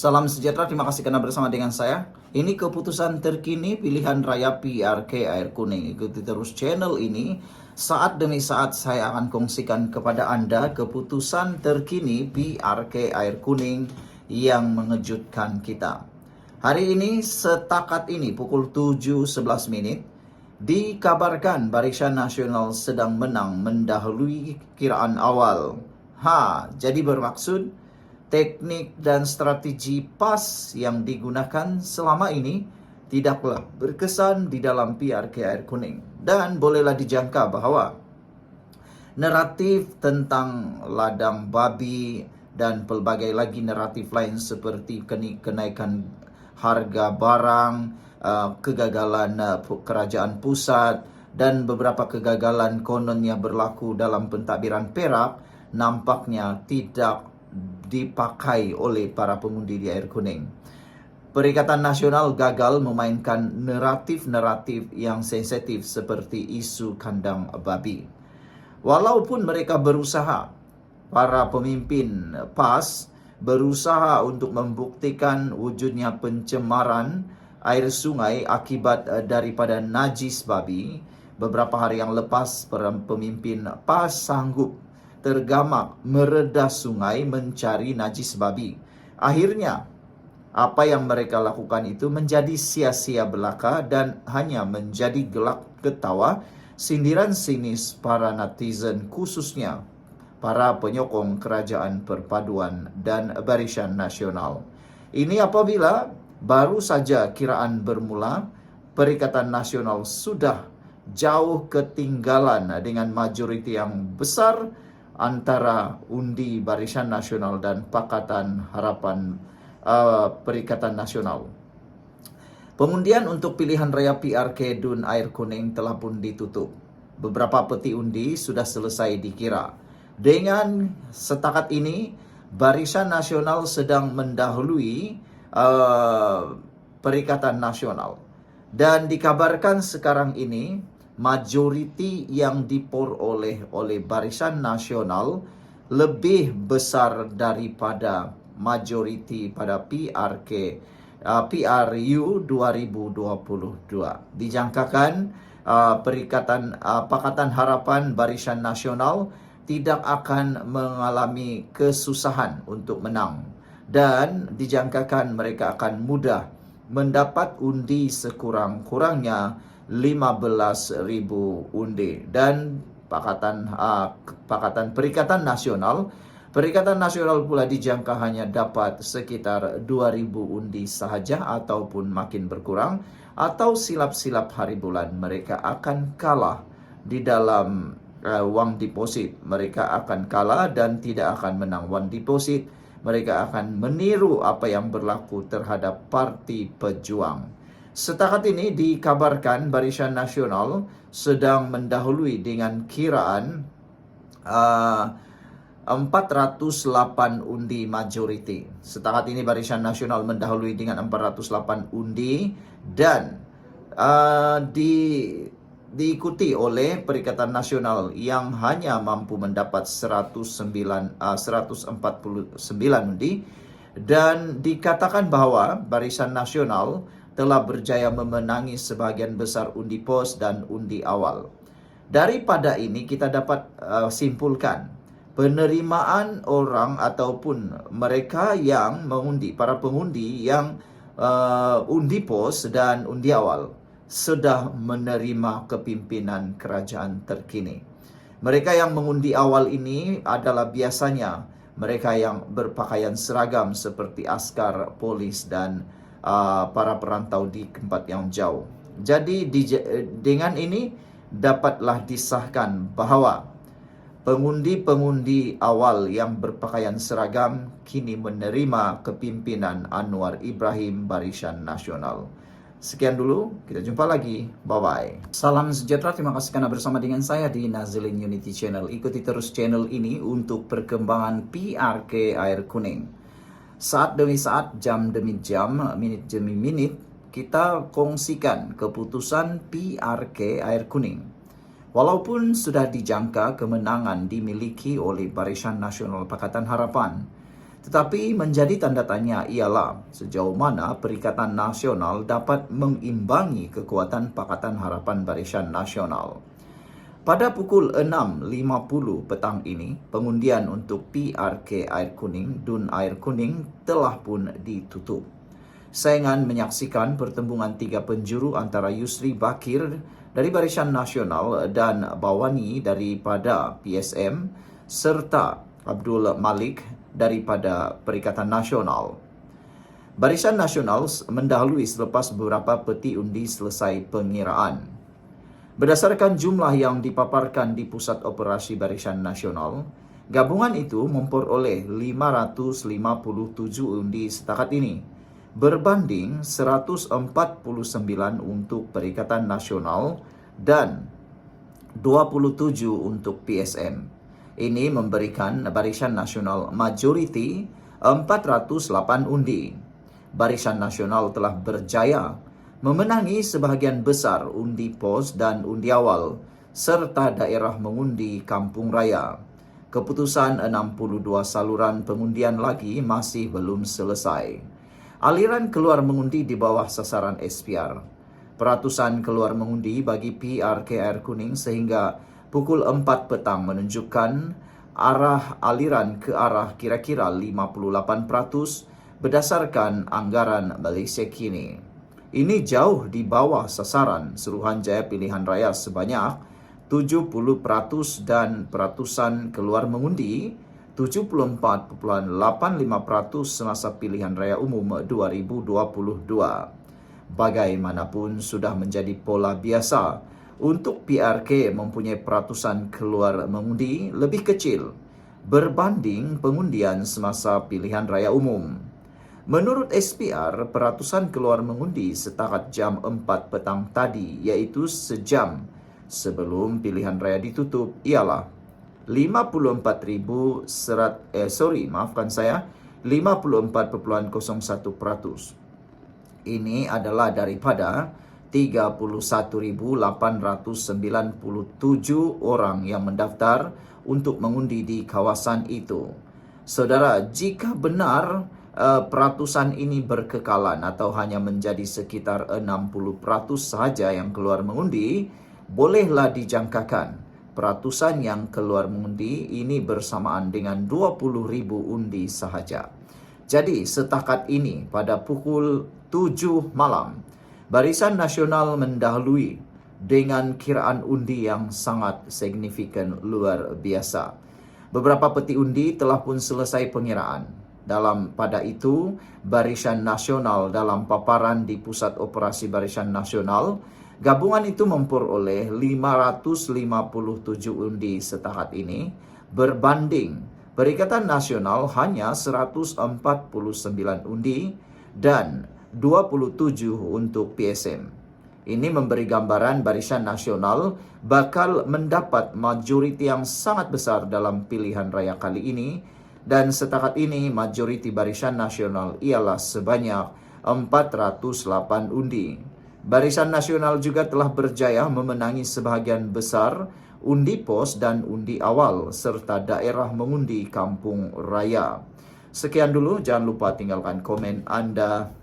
Salam sejahtera, terima kasih karena bersama dengan saya. Ini keputusan terkini pilihan raya PRK Air Kuning. Ikuti terus channel ini. Saat demi saat saya akan kongsikan kepada Anda keputusan terkini PRK Air Kuning yang mengejutkan kita. Hari ini setakat ini pukul 7.11 menit dikabarkan Barisan Nasional sedang menang mendahului kiraan awal. Ha, jadi bermaksud teknik dan strategi PAS yang digunakan selama ini tidaklah berkesan di dalam PRK Air Kuning. Dan bolehlah dijangka bahawa naratif tentang ladang babi dan pelbagai lagi naratif lain seperti kenaikan harga barang, uh, kegagalan uh, kerajaan pusat dan beberapa kegagalan kononnya berlaku dalam pentadbiran Perak nampaknya tidak dipakai oleh para pengundi di air kuning. Perikatan Nasional gagal memainkan naratif-naratif yang sensitif seperti isu kandang babi. Walaupun mereka berusaha, para pemimpin PAS berusaha untuk membuktikan wujudnya pencemaran air sungai akibat eh, daripada najis babi, beberapa hari yang lepas para pemimpin PAS sanggup tergamak meredah sungai mencari najis babi. Akhirnya, apa yang mereka lakukan itu menjadi sia-sia belaka dan hanya menjadi gelak ketawa sindiran sinis para netizen khususnya para penyokong kerajaan perpaduan dan barisan nasional. Ini apabila baru saja kiraan bermula, Perikatan Nasional sudah jauh ketinggalan dengan majoriti yang besar antara undi Barisan Nasional dan Pakatan Harapan uh, Perikatan Nasional. Pengundian untuk pilihan raya PRK Dun Air Kuning telah pun ditutup. Beberapa peti undi sudah selesai dikira. Dengan setakat ini, Barisan Nasional sedang mendahului uh, Perikatan Nasional. Dan dikabarkan sekarang ini, majoriti yang diperoleh oleh Barisan Nasional lebih besar daripada majoriti pada PRK uh, PRU 2022. Dijangkakan uh, Perikatan uh, Pakatan Harapan Barisan Nasional tidak akan mengalami kesusahan untuk menang dan dijangkakan mereka akan mudah mendapat undi sekurang-kurangnya 15,000 undi. Dan Pakatan uh, Pakatan Perikatan Nasional Perikatan Nasional pula dijangka hanya dapat sekitar 2,000 undi sahaja ataupun makin berkurang atau silap-silap hari bulan. Mereka akan kalah di dalam uh, wang deposit. Mereka akan kalah dan tidak akan menang wang deposit mereka akan meniru apa yang berlaku terhadap parti pejuang Setakat ini dikabarkan Barisan Nasional sedang mendahului dengan kiraan uh, 408 undi majoriti. Setakat ini Barisan Nasional mendahului dengan 408 undi dan uh, di diikuti oleh Perikatan Nasional yang hanya mampu mendapat 109 uh, 149 undi dan dikatakan bahawa Barisan Nasional telah berjaya memenangi sebahagian besar undi pos dan undi awal. Daripada ini kita dapat uh, simpulkan penerimaan orang ataupun mereka yang mengundi, para pengundi yang uh, undi pos dan undi awal sudah menerima kepimpinan kerajaan terkini. Mereka yang mengundi awal ini adalah biasanya mereka yang berpakaian seragam seperti askar, polis dan uh, para perantau di tempat yang jauh. Jadi di, dengan ini dapatlah disahkan bahawa pengundi-pengundi awal yang berpakaian seragam kini menerima kepimpinan Anwar Ibrahim Barisan Nasional. Sekian dulu, kita jumpa lagi. Bye-bye. Salam sejahtera, terima kasih karena bersama dengan saya di Nazilin Unity Channel. Ikuti terus channel ini untuk perkembangan PRK Air Kuning saat demi saat, jam demi jam, minit demi minit, kita kongsikan keputusan PRK Air Kuning. Walaupun sudah dijangka kemenangan dimiliki oleh Barisan Nasional Pakatan Harapan, Tetapi menjadi tanda tanya ialah sejauh mana Perikatan Nasional dapat mengimbangi kekuatan Pakatan Harapan Barisan Nasional. Pada pukul 6.50 petang ini, pengundian untuk PRK Air Kuning, DUN Air Kuning telah pun ditutup. Saingan menyaksikan pertembungan tiga penjuru antara Yusri Bakir dari Barisan Nasional dan Bawani daripada PSM serta Abdul Malik daripada Perikatan Nasional. Barisan Nasional mendahului selepas beberapa peti undi selesai pengiraan. Berdasarkan jumlah yang dipaparkan di Pusat Operasi Barisan Nasional, gabungan itu memperoleh 557 undi setakat ini berbanding 149 untuk Perikatan Nasional dan 27 untuk PSM. Ini memberikan Barisan Nasional majoriti 408 undi. Barisan Nasional telah berjaya memenangi sebahagian besar undi pos dan undi awal serta daerah mengundi kampung raya. Keputusan 62 saluran pengundian lagi masih belum selesai. Aliran keluar mengundi di bawah sasaran SPR. Peratusan keluar mengundi bagi PRKR Kuning sehingga pukul 4 petang menunjukkan arah aliran ke arah kira-kira 58% berdasarkan anggaran Malaysia kini. Ini jauh di bawah sasaran Suruhanjaya Pilihan Raya sebanyak 70% dan peratusan keluar mengundi 74.85% semasa pilihan raya umum 2022. Bagaimanapun sudah menjadi pola biasa untuk PRK mempunyai peratusan keluar mengundi lebih kecil berbanding pengundian semasa pilihan raya umum. Menurut SPR, peratusan keluar mengundi setakat jam 4 petang tadi iaitu sejam sebelum pilihan raya ditutup ialah 54,000 serat eh sorry maafkan saya 54.01%. Ini adalah daripada 31,897 orang yang mendaftar untuk mengundi di kawasan itu. Saudara, jika benar uh, peratusan ini berkekalan atau hanya menjadi sekitar 60% sahaja yang keluar mengundi, bolehlah dijangkakan peratusan yang keluar mengundi ini bersamaan dengan 20,000 undi sahaja. Jadi, setakat ini pada pukul 7 malam, Barisan Nasional mendahului dengan kiraan undi yang sangat signifikan luar biasa. Beberapa peti undi telah pun selesai pengiraan. Dalam pada itu, Barisan Nasional dalam paparan di Pusat Operasi Barisan Nasional, gabungan itu memperoleh 557 undi setakat ini berbanding Perikatan Nasional hanya 149 undi dan 27 untuk PSM. Ini memberi gambaran Barisan Nasional bakal mendapat majoriti yang sangat besar dalam pilihan raya kali ini dan setakat ini majoriti Barisan Nasional ialah sebanyak 408 undi. Barisan Nasional juga telah berjaya memenangi sebahagian besar undi pos dan undi awal serta daerah mengundi kampung raya. Sekian dulu, jangan lupa tinggalkan komen anda